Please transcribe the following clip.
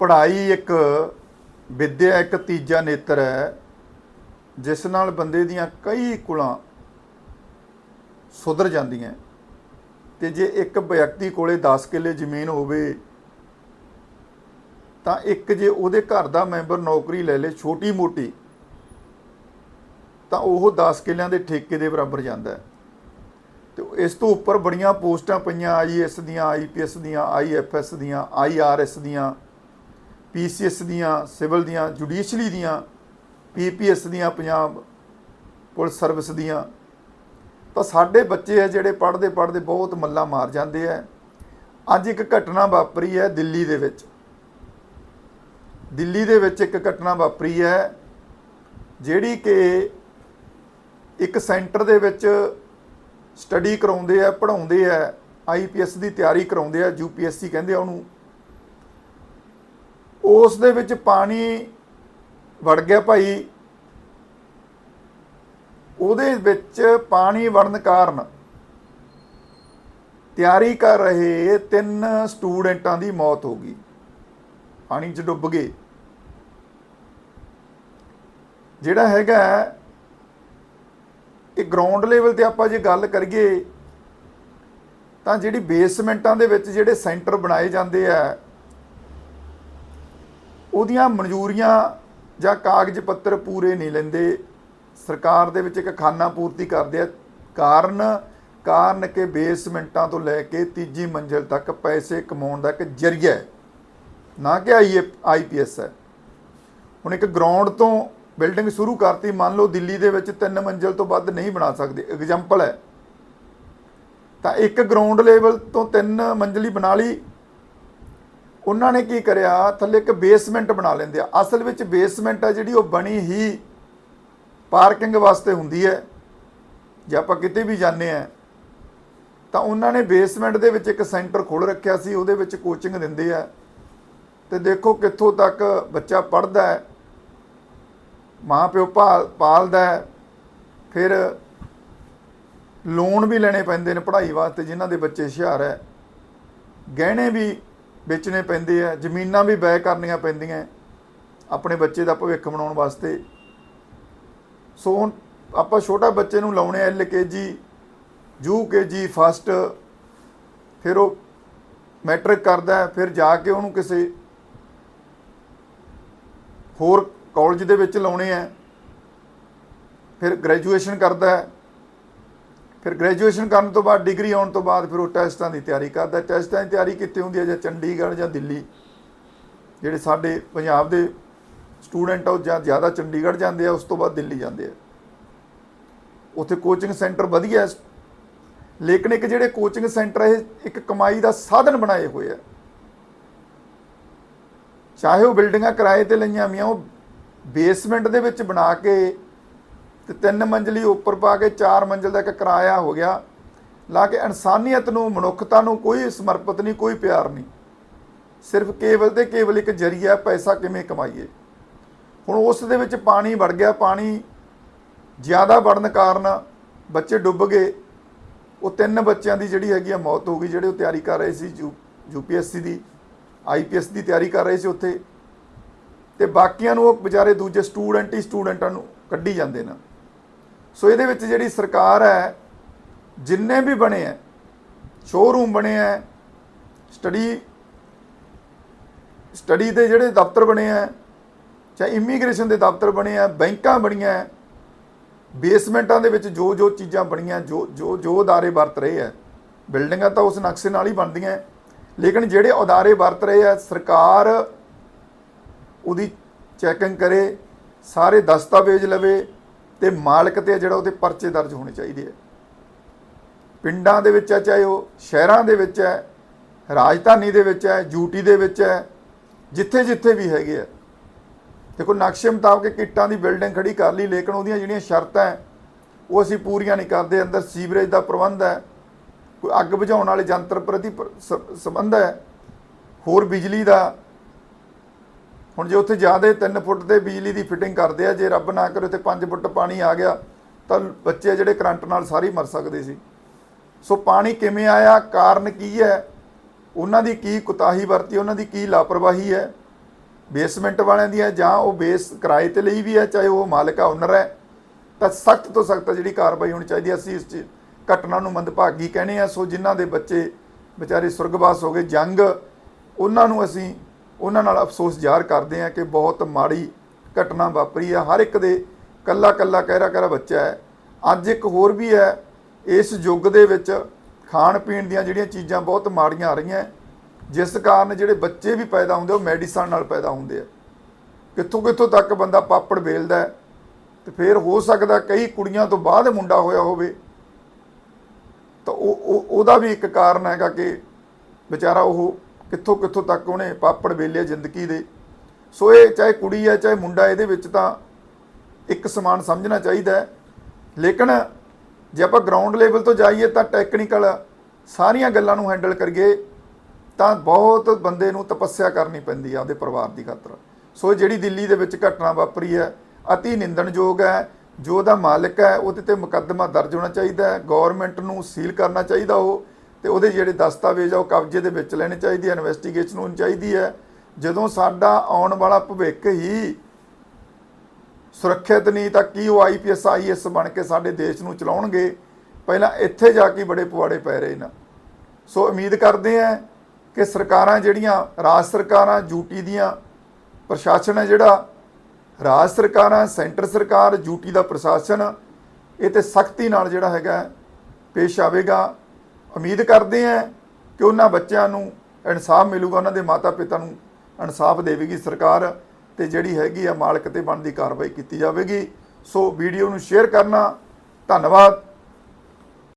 ਪੜ੍ਹਾਈ ਇੱਕ ਵਿੱਦਿਆ ਇੱਕ ਤੀਜਾ ਨੇਤਰ ਹੈ, ਜਿਸ ਨਾਲ ਬੰਦੇ ਦੀਆਂ ਕਈ ਕੁਲਾਂ ਸੁਧਰ ਜਾਂਦੀਆਂ ਤੇ ਜੇ ਇੱਕ ਵਿਅਕਤੀ ਕੋਲੇ 10 ਕਿੱਲੇ ਜ਼ਮੀਨ ਹੋਵੇ, ਤਾਂ ਇੱਕ ਜੇ ਉਹਦੇ ਘਰ ਦਾ ਮੈਂਬਰ ਨੌਕਰੀ ਲੈ ਲੇ ਛੋਟੀ ਮੋਟੀ, ਤਾਂ ਉਹ 10 ਕਿੱਲਿਆਂ ਦੇ ਠੇਕੇ ਦੇ ਬਰਾਬਰ ਜਾਂਦਾ ਹੈ। ਤੇ ਇਸ ਤੋਂ ਉੱਪਰ ਬੜੀਆਂ ਪੋਸਟਾਂ ਪਈਆਂ ਆਈਐਸ ਦੀਆਂ ਆਈਪੀਐਸ ਦੀਆਂ ਆਈਐਫਐਸ ਦੀਆਂ ਆਈਆਰਐਸ ਦੀਆਂ ਪੀਸੀਐਸ ਦੀਆਂ, ਸਿਵਲ ਦੀਆਂ ਜੁਡੀਸ਼ਲੀ ਦੀਆਂ, ਪੀਪੀਐਸ ਦੀਆਂ, ਪੰਜਾਬ ਪੁਲਿਸ ਸਰਵਿਸ ਦੀਆਂ। ਤਾਂ ਸਾਡੇ ਬੱਚੇ ਆ ਜਿਹੜੇ ਪੜ੍ਹਦੇ ਪੜ੍ਹਦੇ ਬਹੁਤ ਮੱਲਾ ਮਾਰ ਜਾਂਦੇ ਆ। ਅੱਜ ਇੱਕ ਘਟਨਾ ਵਾਪਰੀ ਹੈ ਦਿੱਲੀ ਦੇ ਵਿੱਚ। ਦਿੱਲੀ ਦੇ ਵਿੱਚ ਇੱਕ ਘਟਨਾ ਵਾਪਰੀ ਹੈ, ਜਿਹੜੀ ਕਿ ਇੱਕ ਸੈਂਟਰ ਦੇ ਵਿੱਚ ਸਟੱਡੀ ਕਰਾਉਂਦੇ ਆ, ਪੜ੍ਹਾਉਂਦੇ ਆ ਆਈਪੀਐਸ ਦੀ ਤਿਆਰੀ ਕਰਾਉਂਦੇ ਆ ਯੂਪੀਐਸਸੀ ਕਹਿੰਦੇ ਆ ਉਹਨੂੰ। ਉਸ ਦੇ ਵਿੱਚ ਪਾਣੀ ਵੜ ਗਿਆ ਭਾਈ। ਉਹਦੇ ਵਿੱਚ ਪਾਣੀ ਵੜਨ ਕਾਰਨ ਤਿਆਰੀ ਕਰ ਰਹੇ ਤਿੰਨ ਸਟੂਡੈਂਟਾਂ ਦੀ ਮੌਤ ਹੋ ਗਈ। ਪਾਣੀ 'ਚ ਡੁੱਬ ਗਏ। ਜਿਹੜਾ ਹੈਗਾ ਇਹ ਗਰਾਊਂਡ ਲੈਵਲ ਤੇ ਆਪਾਂ ਜੇ ਗੱਲ ਕਰੀਏ ਤਾਂ ਜਿਹੜੀ ਬੇਸਮੈਂਟਾਂ ਦੇ ਵਿੱਚ ਜਿਹੜੇ ਸੈਂਟਰ ਬਣਾਏ ਜਾਂਦੇ ਆ ਉਹਦੀਆਂ ਮਨਜ਼ੂਰੀਆਂ ਜਾਂ ਕਾਗਜ਼ ਪੱਤਰ ਪੂਰੇ ਨਹੀਂ ਲੈਂਦੇ। ਸਰਕਾਰ ਦੇ ਵਿੱਚ ਇੱਕ ਖਾਨਾ ਪੂਰਤੀ ਕਰਦੇ ਆ। ਕਾਰਨ ਕਾਰਨ ਕਿ ਬੇਸਮੈਂਟਾਂ ਤੋਂ ਲੈ ਕੇ ਤੀਜੀ ਮੰਜ਼ਿਲ ਤੱਕ ਪੈਸੇ ਕਮਾਉਣ ਦਾ ਇੱਕ ਜਰੀਆ ਹੈ। ਨਾ ਕਿ ਆਈ ਆਈਪੀਐਸ ਹੈ। ਹੁਣ ਇੱਕ ਗਰਾਊਂਡ ਤੋਂ ਬਿਲਡਿੰਗ ਸ਼ੁਰੂ ਕਰਤੀ, ਮੰਨ ਲਓ ਦਿੱਲੀ ਦੇ ਵਿੱਚ ਤਿੰਨ ਮੰਜ਼ਿਲ ਤੋਂ ਵੱਧ ਨਹੀਂ ਬਣਾ ਸਕਦੇ। ਐਗਜ਼ਾਮਪਲ ਹੈ। ਤਾਂ ਇੱਕ ਗਰਾਊਂਡ ਲੈਵਲ ਤੋਂ ਤਿੰਨ ਮੰਜ਼ਲੀ ਬਣਾ ਲਈ। ਉਹਨਾਂ ਨੇ ਕੀ ਕਰਿਆ? ਥੱਲੇ ਇੱਕ ਬੇਸਮੈਂਟ ਬਣਾ ਲੈਂਦੇ ਆ। ਅਸਲ ਵਿੱਚ ਬੇਸਮੈਂਟ ਆ ਜਿਹੜੀ ਉਹ ਬਣੀ ਹੀ ਪਾਰਕਿੰਗ ਵਾਸਤੇ ਹੁੰਦੀ ਹੈ। ਜੇ ਆਪਾਂ ਕਿਤੇ ਵੀ ਜਾਂਦੇ ਆ, ਤਾਂ ਉਹਨਾਂ ਨੇ ਬੇਸਮੈਂਟ ਦੇ ਵਿੱਚ ਇੱਕ ਸੈਂਟਰ ਖੋਲ ਰੱਖਿਆ ਸੀ, ਉਹਦੇ ਵਿੱਚ ਕੋਚਿੰਗ ਦਿੰਦੇ ਆ। ਤੇ ਦੇਖੋ ਕਿੱਥੋਂ ਤੱਕ ਬੱਚਾ ਪੜਦਾ ਹੈ ਮਾਂ ਪਿਓ ਪਾਲ ਪਾਲਦਾ ਹੈ, ਫਿਰ ਲੋਨ ਵੀ ਲੈਣੇ ਪੈਂਦੇ ਨੇ ਪੜ੍ਹਾਈ ਵਾਸਤੇ, ਜਿਨ੍ਹਾਂ ਦੇ ਬੱਚੇ ਹੁਸ਼ਿਆਰ ਹੈ। ਗਹਿਣੇ ਵੀ ਵੇਚਣੇ ਪੈਂਦੇ ਆ, ਜ਼ਮੀਨਾਂ ਵੀ ਬੈ ਕਰਨੀਆਂ ਪੈਂਦੀਆਂ, ਆਪਣੇ ਬੱਚੇ ਦਾ ਭਵਿੱਖ ਬਣਾਉਣ ਵਾਸਤੇ। ਸੋ ਹੁਣ ਆਪਾਂ ਛੋਟਾ ਬੱਚੇ ਨੂੰ ਲਾਉਣੇ ਐਲ ਜੀ, ਯੂ ਜੀ ਫਸਟ ਫਿਰ ਉਹ ਮੈਟ੍ਰਿਕ ਕਰਦਾ ਫਿਰ ਜਾ ਕੇ ਉਹਨੂੰ ਕਿਸੇ ਹੋਰ ਕਾਲਜ ਦੇ ਵਿੱਚ ਲਾਉਣੇ ਆ, ਫਿਰ ਗ੍ਰੈਜੂਏਸ਼ਨ ਕਰਦਾ ਹੈ। ਫਿਰ ਗ੍ਰੈਜੂਏਸ਼ਨ ਕਰਨ ਤੋਂ ਬਾਅਦ ਡਿਗਰੀ ਆਉਣ ਤੋਂ ਬਾਅਦ ਫਿਰ ਉਹ ਟੈਸਟਾਂ ਦੀ ਤਿਆਰੀ ਕਰਦਾ। ਟੈਸਟਾਂ ਦੀ ਤਿਆਰੀ ਕਿੱਥੇ ਹੁੰਦੀ ਹੈ? ਜਾਂ ਚੰਡੀਗੜ੍ਹ ਜਾਂ ਦਿੱਲੀ। ਜਿਹੜੇ ਸਾਡੇ ਪੰਜਾਬ ਦੇ ਸਟੂਡੈਂਟ ਆ, ਉਹ ਜਾਂ ਜ਼ਿਆਦਾ ਚੰਡੀਗੜ੍ਹ ਜਾਂਦੇ ਆ, ਉਸ ਤੋਂ ਬਾਅਦ ਦਿੱਲੀ ਜਾਂਦੇ ਆ। ਉੱਥੇ ਕੋਚਿੰਗ ਸੈਂਟਰ ਵਧੀਆ ਹੈ। ਲੇਕਿਨ ਇੱਕ ਜਿਹੜੇ ਕੋਚਿੰਗ ਸੈਂਟਰ ਇਹ ਇੱਕ ਕਮਾਈ ਦਾ ਸਾਧਨ ਬਣਾਏ ਹੋਏ ਆ। ਚਾਹੇ ਉਹ ਬਿਲਡਿੰਗਾਂ ਕਿਰਾਏ ਤੇ ਲਈਆਂ ਮੀਆਂ ਉਹ ਬੇਸਮੈਂਟ ਦੇ ਵਿੱਚ ਬਣਾ ਕੇ ਤੇ ਤਿੰਨ ਮੰਜ਼ਲੀ ਉੱਪਰ ਪਾ ਕੇ ਚਾਰ ਮੰਜ਼ਲ ਦਾ ਇੱਕ ਕਿਰਾਇਆ ਹੋ ਗਿਆ। ਲਾ ਕੇ ਇਨਸਾਨੀਅਤ ਨੂੰ, ਮਨੁੱਖਤਾ ਨੂੰ ਕੋਈ ਸਮਰਪਿਤ ਨਹੀਂ, ਕੋਈ ਪਿਆਰ ਨਹੀਂ। ਸਿਰਫ ਕੇਵਲ ਤੇ ਕੇਵਲ ਇੱਕ ਜਰੀਆ ਪੈਸਾ ਕਿਵੇਂ ਕਮਾਈਏ। ਹੁਣ ਉਸ ਦੇ ਵਿੱਚ ਪਾਣੀ ਵੜ ਗਿਆ। ਪਾਣੀ ਜ਼ਿਆਦਾ ਵੜਨ ਕਾਰਨ ਬੱਚੇ ਡੁੱਬ ਗਏ। ਉਹ ਤਿੰਨ ਬੱਚਿਆਂ ਦੀ ਜਿਹੜੀ ਹੈਗੀ ਆ ਮੌਤ ਹੋ ਗਈ, ਜਿਹੜੇ ਉਹ ਤਿਆਰੀ ਕਰ ਰਹੇ ਸੀ ਯੂਪੀਐਸਸੀ ਦੀ ਆਈਪੀਐਸ ਦੀ ਤਿਆਰੀ ਕਰ ਰਹੇ ਸੀ ਉੱਥੇ। ਤੇ ਬਾਕੀਆਂ ਨੂੰ ਉਹ ਵਿਚਾਰੇ ਦੂਜੇ ਸਟੂਡੈਂਟ ਹੀ ਸਟੂਡੈਂਟਾਂ ਨੂੰ ਕੱਢੀ ਜਾਂਦੇ ਨੇ। ਸੋ ਇਹਦੇ ਵਿੱਚ ਜਿਹੜੀ ਸਰਕਾਰ ਹੈ, ਜਿੰਨੇ ਵੀ ਬਣੇ ਆ ਸ਼ੋਰੂਮ ਬਣੇ ਆ ਸਟੱਡੀ ਸਟੱਡੀ ਦੇ ਜਿਹੜੇ ਦਫ਼ਤਰ ਬਣੇ ਆ ਚਾਹੇ ਇਮੀਗ੍ਰੇਸ਼ਨ ਦੇ ਦਫ਼ਤਰ ਬਣੇ ਆ ਬੈਂਕਾਂ ਬਣੀਆਂ ਬੇਸਮੈਂਟਾਂ ਦੇ ਵਿੱਚ ਜੋ ਜੋ ਚੀਜ਼ਾਂ ਬਣੀਆਂ, ਜੋ ਜੋ ਜੋ ਅਦਾਰੇ ਵਰਤ ਰਹੇ ਆ ਬਿਲਡਿੰਗਾਂ ਤਾਂ ਉਸ ਨਕਸ਼ੇ ਨਾਲ ਹੀ ਬਣਦੀਆਂ ਲੇਕਿਨ ਜਿਹੜੇ ਅਦਾਰੇ ਵਰਤ ਰਹੇ ਆ ਸਰਕਾਰ ਉਹਦੀ ਚੈਕਿੰਗ ਕਰੇ, ਸਾਰੇ ਦਸਤਾਵੇਜ਼ ਲਵੇ ਤੇ ਮਾਲਕ ਤੇ ਜਿਹੜਾ ਉਹਦੇ ਪਰਚੇ ਦਰਜ ਹੋਣੇ ਚਾਹੀਦੇ ਆ। ਪਿੰਡਾਂ ਦੇ ਵਿੱਚ ਹੈ ਚਾਹੇ ਉਹ ਸ਼ਹਿਰਾਂ ਦੇ ਵਿੱਚ ਹੈ ਰਾਜਧਾਨੀ ਦੇ ਵਿੱਚ ਹੈ ਯੂਟੀ ਦੇ ਵਿੱਚ ਹੈ ਜਿੱਥੇ ਜਿੱਥੇ ਵੀ ਹੈਗੇ ਆ। ਦੇਖੋ, ਨਕਸ਼ੇ ਮੁਤਾਬਕ ਕਿੱਟਾਂ ਦੀ ਬਿਲਡਿੰਗ ਖੜੀ ਕਰ ਲਈ, ਲੇਕਿਨ ਉਹਦੀਆਂ ਜਿਹੜੀਆਂ ਸ਼ਰਤਾਂ ਉਹ ਅਸੀਂ ਪੂਰੀਆਂ ਨਹੀਂ ਕਰਦੇ। ਅੰਦਰ ਸੀਵਰੇਜ ਦਾ ਪ੍ਰਬੰਧ ਹੈ ਕੋਈ ਅੱਗ ਬੁਝਾਉਣ ਵਾਲੇ ਯੰਤਰ ਪ੍ਰਤੀ ਸੰਬੰਧ ਹੈ ਹੋਰ ਬਿਜਲੀ ਦਾ ਹੁਣ ਜੇ ਉੱਥੇ ਜ਼ਿਆਦਾ 3 ਫੁੱਟ ਦੇ ਬਿਜਲੀ ਦੀ ਫਿਟਿੰਗ ਕਰਦੇ ਆ, ਜੇ ਰੱਬ ਨਾ ਕਰੇ ਉੱਥੇ 5 ਫੁੱਟ ਪਾਣੀ ਆ ਗਿਆ, ਤਾਂ ਬੱਚੇ ਜਿਹੜੇ ਕਰੰਟ ਨਾਲ ਸਾਰੇ ਮਰ ਸਕਦੇ ਸੀ। ਸੋ ਪਾਣੀ ਕਿਵੇਂ ਆਇਆ, ਕਾਰਨ ਕੀ ਹੈ, ਉਹਨਾਂ ਦੀ ਕੀ ਕੁਤਾਹੀ ਵਰਤੀ, ਉਹਨਾਂ ਦੀ ਕੀ ਲਾਪਰਵਾਹੀ ਹੈ, ਬੇਸਮੈਂਟ ਵਾਲਿਆਂ ਦੀ ਹੈ, ਜਾਂ ਉਹ ਬੇਸ ਕਿਰਾਏ ਤੇ ਲਈ ਵੀ ਹੈ, ਚਾਹੇ ਉਹ ਮਾਲਕ ਆ ਓਨਰ ਹੈ, ਤਾਂ ਸਖਤ ਤੋਂ ਸਖਤ ਜਿਹੜੀ ਕਾਰਵਾਈ ਹੋਣੀ ਚਾਹੀਦੀ ਹੈ। ਅਸੀਂ ਇਸ 'ਚ ਘਟਨਾ ਨੂੰ ਮੰਦਭਾਗੀ ਕਹਿੰਦੇ ਆ ਸੋ ਜਿਨ੍ਹਾਂ ਦੇ ਬੱਚੇ ਵਿਚਾਰੇ ਸੁਰਗਵਾਸ ਹੋ ਗਏ, ਜੰਗ, ਉਹਨਾਂ ਨੂੰ ਅਸੀਂ ਉਹਨਾਂ ਨਾਲ ਅਫਸੋਸ ਜ਼ਾਹਰ ਕਰਦੇ ਆ ਕਿ ਬਹੁਤ ਮਾੜੀ ਘਟਨਾ ਵਾਪਰੀ ਹੈ। ਹਰ ਇੱਕ ਦੇ ਕੱਲਾ ਕੱਲਾ ਕਹਿਰਾ ਕਹਿਰਾ ਬੱਚਾ ਹੈ। ਅੱਜ ਇੱਕ ਹੋਰ ਵੀ ਹੈ। ਇਸ ਯੁੱਗ ਦੇ ਵਿੱਚ ਖਾਣ ਪੀਣ ਦੀਆਂ ਜਿਹੜੀਆਂ ਚੀਜ਼ਾਂ ਬਹੁਤ ਮਾੜੀਆਂ ਆ ਰਹੀਆਂ ਜਿਸ ਕਾਰਨ ਜਿਹੜੇ ਬੱਚੇ ਵੀ ਪੈਦਾ ਹੁੰਦੇ ਉਹ ਮੈਡੀਸਨ ਨਾਲ ਪੈਦਾ ਹੁੰਦੇ ਆ। ਕਿੱਥੋਂ ਕਿੱਥੋਂ ਤੱਕ ਬੰਦਾ ਪਾਪੜ ਵੇਲਦਾ ਹੈ, ਤੇ ਫਿਰ ਹੋ ਸਕਦਾ ਕਈ ਕੁੜੀਆਂ ਤੋਂ ਬਾਅਦ ਮੁੰਡਾ ਹੋਇਆ ਹੋਵੇ। ਤਾਂ ਉਹ- ਉਹਦਾ ਵੀ ਇੱਕ ਕਾਰਨ ਹੈਗਾ ਕਿ ਵਿਚਾਰਾ ਉਹ ਕਿੱਥੋਂ ਕਿੱਥੋਂ ਤੱਕ ਉਹਨੇ ਪਾਪੜ ਵੇਲੇ ਜ਼ਿੰਦਗੀ ਦੇ। ਸੋ ਇਹ ਚਾਹੇ ਕੁੜੀ ਹੈ, ਚਾਹੇ ਮੁੰਡਾ, ਇਹਦੇ ਵਿੱਚ ਤਾਂ ਇੱਕ ਸਮਾਨ ਸਮਝਣਾ ਚਾਹੀਦਾ ਹੈ। ਲੇਕਿਨ ਜੇ ਆਪਾਂ ਗਰਾਊਂਡ ਲੈਵਲ ਤੋਂ ਜਾਈਏ ਤਾਂ ਟੈਕਨੀਕਲ ਸਾਰੀਆਂ ਗੱਲਾਂ ਨੂੰ ਹੈਂਡਲ ਕਰੀਏ ਤਾਂ ਬਹੁਤ ਬੰਦੇ ਨੂੰ ਤਪੱਸਿਆ ਕਰਨੀ ਪੈਂਦੀ ਆ ਉਹਦੇ ਪਰਿਵਾਰ ਦੀ ਖਾਤਰ। ਸੋ ਜਿਹੜੀ ਦਿੱਲੀ ਦੇ ਵਿੱਚ ਘਟਨਾ ਵਾਪਰੀ ਹੈ, ਅਤੀ ਨਿੰਦਣਯੋਗ ਹੈ, ਜੋ ਉਹਦਾ ਮਾਲਕ ਹੈ, ਉਹਦੇ ਤੇ ਮੁਕੱਦਮਾ ਦਰਜ ਹੋਣਾ ਚਾਹੀਦਾ ਹੈ ਗਵਰਨਮੈਂਟ ਨੂੰ ਸੀਲ ਕਰਨਾ ਚਾਹੀਦਾ ਉਹ। ਤੇ ਉਹਦੇ ਜਿਹੜੇ ਦਸਤਾਵੇਜ਼ ਆ ਉਹ ਕਬਜ਼ੇ ਦੇ ਵਿੱਚ ਲੈਣੇ ਚਾਹੀਦੇ ਆ ਇਨਵੈਸਟੀਗੇਸ਼ਨ ਹੋਣੀ ਚਾਹੀਦੀ ਹੈ। ਜਦੋਂ ਸਾਡਾ ਆਉਣ ਵਾਲਾ ਭਵਿੱਖ ਹੀ ਸੁਰੱਖਿਅਤ ਨਹੀਂ, ਤਾਂ ਕੀ ਉਹ ਆਈਪੀਐਸ ਆਈਐਸ ਬਣ ਕੇ ਸਾਡੇ ਦੇਸ਼ ਨੂੰ ਚਲਾਉਣਗੇ? ਪਹਿਲਾਂ ਇੱਥੇ ਜਾ ਕੇ ਬੜੇ ਪੁਆੜੇ ਪੈ ਰਹੇ ਨੇ। ਸੋ ਉਮੀਦ ਕਰਦੇ ਆ ਕਿ ਸਰਕਾਰਾਂ ਜਿਹੜੀਆਂ, ਰਾਜ ਸਰਕਾਰਾਂ ਯੂਟੀ ਦੀਆਂ, ਪ੍ਰਸ਼ਾਸਨ ਹੈ ਜਿਹੜਾ, ਰਾਜ ਸਰਕਾਰਾਂ, ਸੈਂਟਰ ਸਰਕਾਰ ਯੂਟੀ ਦਾ ਪ੍ਰਸ਼ਾਸਨ, ਇਹ ਤੇ ਸਖਤੀ ਨਾਲ ਜਿਹੜਾ ਹੈਗਾ ਪੇਸ਼ ਆਵੇਗਾ। ਉਮੀਦ ਕਰਦੇ ਆ ਕਿ ਉਹਨਾਂ ਬੱਚਿਆਂ ਨੂੰ ਇਨਸਾਫ ਮਿਲੂਗਾ, ਉਹਨਾਂ ਦੇ ਮਾਤਾ ਪਿਤਾ ਨੂੰ ਇਨਸਾਫ ਦੇਵੇਗੀ ਸਰਕਾਰ ਤੇ ਜਿਹੜੀ ਹੈਗੀ ਆ ਮਾਲਕ ਤੇ ਬਣਦੀ ਕਾਰਵਾਈ ਕੀਤੀ ਜਾਵੇਗੀ। ਸੋ ਵੀਡੀਓ ਨੂੰ ਸ਼ੇਅਰ ਕਰਨਾ ਧੰਨਵਾਦ।